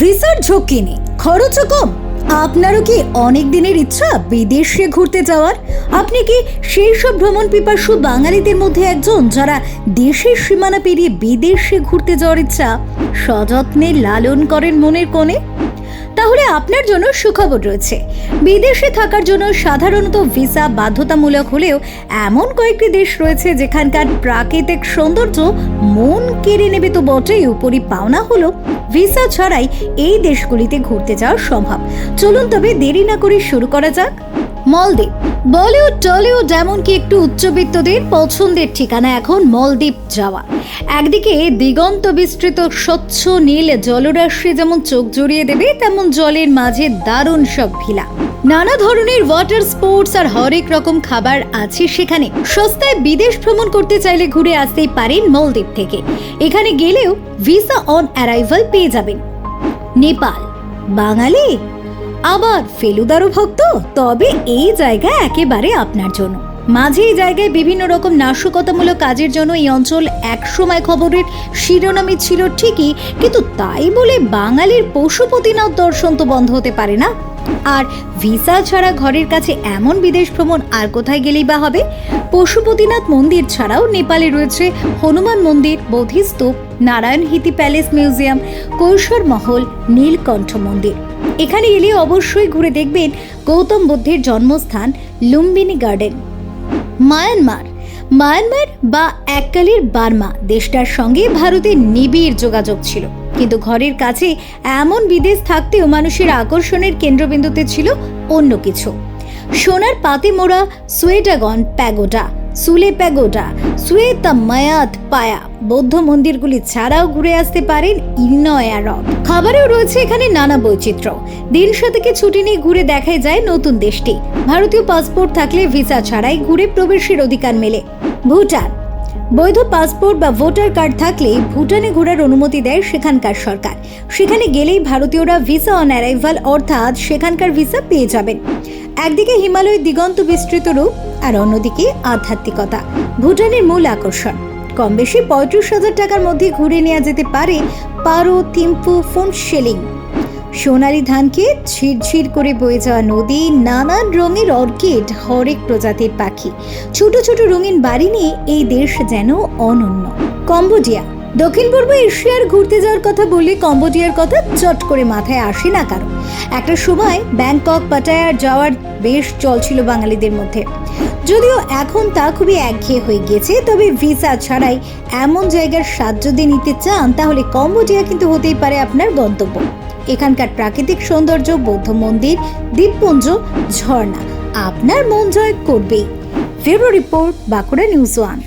ভিসার ঝক্কি নেই খরচও কম। আপনারও কি অনেক দিনের ইচ্ছা বিদেশে ঘুরতে যাওয়ার? আপনি কি সেই সব ভ্রমণ পিপাসু বাঙালিদের মধ্যে একজন যারা দেশের সীমানা পেরিয়ে বিদেশে ঘুরতে যাওয়ার ইচ্ছা সযত্নে লালন করেন মনের কোণে? তাহলে আপনার জন্য সুখবর রয়েছে। বিদেশে থাকার জন্য সাধারণত ভিসা বাধ্যতামূলক হলেও এমন কয়েকটি দেশ রয়েছে যেখানকার প্রাকৃতিক সৌন্দর্য মন কেড়ে নেবে তো বটেই উপরই পাওনা হলো ভিসা ছাড়াই এই দেশগুলিতে ঘুরতে যাওয়া সম্ভব। চলুন তবে দেরি না করে শুরু করা যাক। মলদ্বীপ। বলিউড, টলিউড এমনকি একটু উচ্চবিত্তদের পছন্দের ঠিকানা এখন মলদ্বীপ যাওয়া। একদিকে দিগন্ত বিস্তৃত স্বচ্ছ নীল জলরাশি যেমন চোখ জড়িয়ে দেবে, তেমন জলের মাঝে দারুণ সব ভিলা। নানা ধরনের ওয়াটার স্পোর্টস আর হরেক রকম খাবার আছে সেখানে। সস্তায় বিদেশ ভ্রমণ করতে চাইলে ঘুরে আসতেই পারেন মলদ্বীপ থেকে। এখানে গেলেও ভিসা অন অ্যারাইভাল পেয়ে যাবেন। নেপাল, বাঙালি? আবার ফেলুদারও ভক্ত, তবে এই জায়গা একেবারে আপনার জন্য। মাঝে এই জায়গায় বিভিন্ন রকম নাশকতামূলক কাজের জন্য এই অঞ্চল একসময় খবরের শিরোনামে ছিল ঠিকই, কিন্তু তাই বলে বাঙালির পশুপতিনাথ দর্শন তো বন্ধ হতে পারে না। আর ভিসা ছাড়া ঘরের কাছে এমন বিদেশ ভ্রমণ আর কোথায় গেলেই বা হবে? পশুপতিনাথ মন্দির ছাড়াও নেপালে রয়েছে হনুমান মন্দির বোধিস্তূপ নারায়ণ হিতি প্যালেস মিউজিয়াম কৈশোর মহল নীলকণ্ঠ মন্দির। এখানে এলে অবশ্যই ঘুরে দেখবেন গৌতম বুদ্ধের জন্মস্থান লুম্বিনী গার্ডেন। মায়ানমার। মায়ানমার বা এককালের বার্মা দেশটার সঙ্গে ভারতের নিবিড় যোগাযোগ ছিল। কিন্তু ঘরের কাছে এমন বিদেশ থাকতেও মানুষের আকর্ষণের কেন্দ্রবিন্দুতে ছিল অন্য কিছু। সোনার পাতে মোড়া সুয়েডাগন প্যাগোডা, সুলে প্যাগোডা সুয়েতা মায়াত পায়া। বৌদ্ধ মন্দিরগুলি ছাড়াও ঘুরে আসতে পারেন ইন্নয়া খাবারেও রয়েছে এখানে নানা বৈচিত্র্য। দিন শতকে ছুটি নিয়ে ঘুরে দেখাই যায় নতুন দেশটি। ভারতীয় পাসপোর্ট থাকলে ভিসা ছাড়াই ঘুরে প্রবেশের অধিকার মেলে। ভুটান। বৈধ পাসপোর্ট বা ভোটার কার্ড থাকলে ভুটানে ঘোরার অনুমতি দেয় সেখানকার সরকার। সেখানে গেলেই ভারতীয়রা ভিসা অন অ্যারাইভাল অর্থাৎ সেখানকার ভিসা পেয়ে যাবেন। একদিকে হিমালয়ের দিগন্ত বিস্তৃত রূপ আর অন্যদিকে আধ্যাত্মিকতা। ভুটানের মূল আকর্ষণ। কম বেশি পঁয়ত্রিশ হাজার টাকার মধ্যে ঘুরে নেওয়া যেতে পারে পারো থিম্পু ফোন শেলিং সোনালি ধানকে ঝিরঝির করে বয়ে যাওয়া নদী, নানান রঙের অর্কিড, হরেক প্রজাতির পাখি। ছোট ছোট রঙিন বাড়ি নিয়ে এই দেশ যেন অনন্য। কম্বোডিয়া। দক্ষিণ পূর্ব এশিয়ার ঘুরতে যাওয়ার কথা বললে কম্বোডিয়ার কথা চট করে মাথায় আসে না কারও। একটা সময় ব্যাংকক, পাটায়ার যাওয়ার বেশ চল ছিল বাঙালিদের মধ্যে। যদিও এখন তা খুবই একঘেয়ে হয়ে গিয়েছে, তবে ভিসা ছাড়াই এমন জায়গার স্বাদ যদি নিতে চান, তাহলে কম্বোডিয়া কিন্তু হতেই পারে আপনার গন্তব্য। এখানকার প্রাকৃতিক সৌন্দর্য, বৌদ্ধ মন্দির, দ্বীপপুঞ্জ, ঝর্ণা, আপনার মন জয় করবেই। February report, Bankura news one.